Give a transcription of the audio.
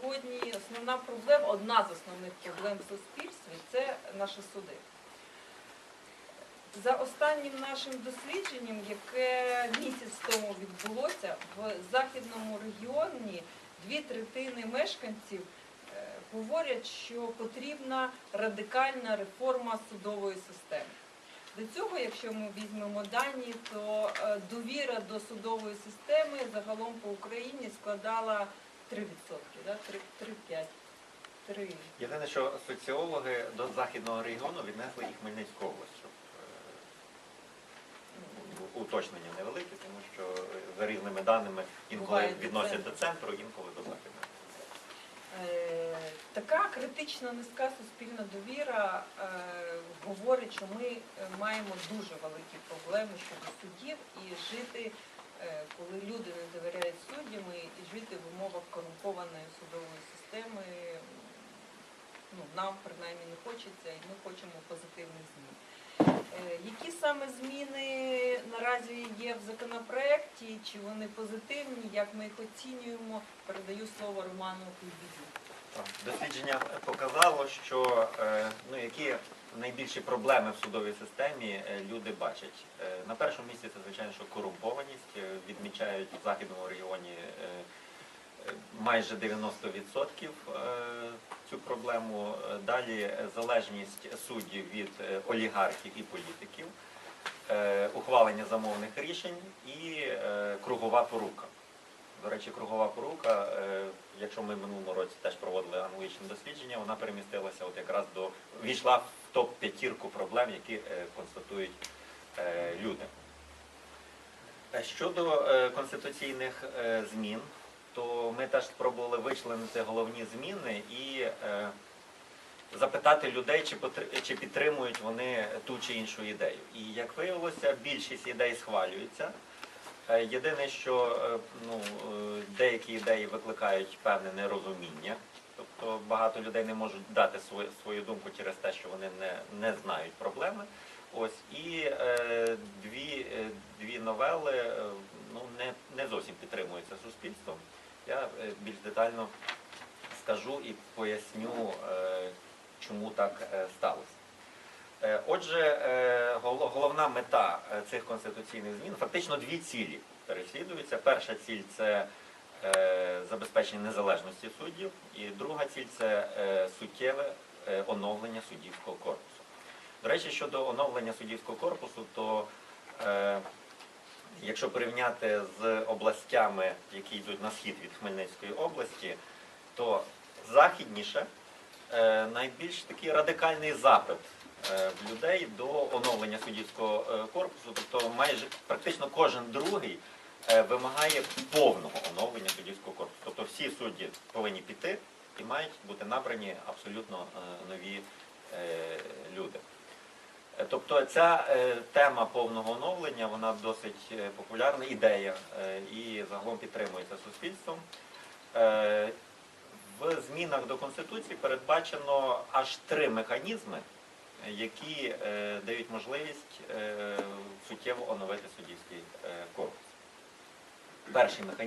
сьогодні основна проблема, одна з основних проблем в суспільстві це наші суди. За останнім нашим дослідженням, яке місяць тому відбулося, в західному регіоні дві третини мешканців е, говорять, що потрібна радикальна реформа судової системи. До цього, якщо ми візьмемо дані, то е, довіра до судової системи загалом по Україні складала 3%, да? 3-5. 3. Єдине, що соціологи до західного регіону віднесли і Хмельницьку область, щоб е, уточнення невелике, тому що за різними даними інколи Буває до відносять до центру, інколи до західного. Е, Така критична низька суспільна довіра е, говорить, що ми е, маємо дуже великі проблеми щодо суддів і жити, е, коли люди не довіряють суддям, і- жити в умовах корумпованої судової системи. Ну, нам принаймні не хочеться, і ми хочемо позитивних змін. Е, Які саме зміни наразі є в законопроекті, чи вони позитивні, як ми їх оцінюємо, передаю слово Роману Кульбіді. Дослідження показало, що е, ну, які найбільші проблеми в судовій системі е, люди бачать. Е, На першому місці це, звичайно, що корумпованість. Е, Відмічають в західному регіоні майже 90% е, цю проблему. Далі залежність суддів від олігархів і політиків, ухвалення замовних рішень і кругова порука. До речі, кругова порука, якщо ми минулому році теж проводили аналогічне дослідження, вона перемістилася от якраз до війшла топ-п'ятірку проблем, які е, констатують е, люди. Е, Щодо конституційних змін, то ми теж спробували вичленити головні зміни і запитати людей, чи, підтримують вони ту чи іншу ідею. І як виявилося, більшість ідей схвалюється. Єдине, що ну, деякі ідеї викликають певне нерозуміння. Тобто багато людей не можуть дати свою, свою думку через те, що вони не, не знають проблеми. Ось і е, дві, е, дві новели е, ну, не, не зовсім підтримуються суспільством. Я е, більш детально скажу і поясню, е, чому так сталося. Отже, головна мета цих конституційних змін фактично дві цілі переслідуються. Перша ціль це забезпечення незалежності суддів, і друга ціль це е, суттєве е, оновлення суддівського корпусу. До речі, щодо оновлення суддівського корпусу, то е, якщо порівняти з областями, які йдуть на схід від Хмельницької області, то західніше е, найбільш такий радикальний запит е, людей до оновлення суддівського е, корпусу. Тобто майже практично кожен другий е, вимагає повного оновлення суддівського корпусу. Тобто всі судді повинні піти і мають бути набрані абсолютно е, нові е, люди. Е, Тобто ця е, тема повного оновлення, вона досить е, популярна ідея е, і загалом підтримується суспільством. Е, в змінах до Конституції передбачено аж три механізми, е, які е, дають можливість е, суттєво оновити суддівський е, корпус. Перший механізм.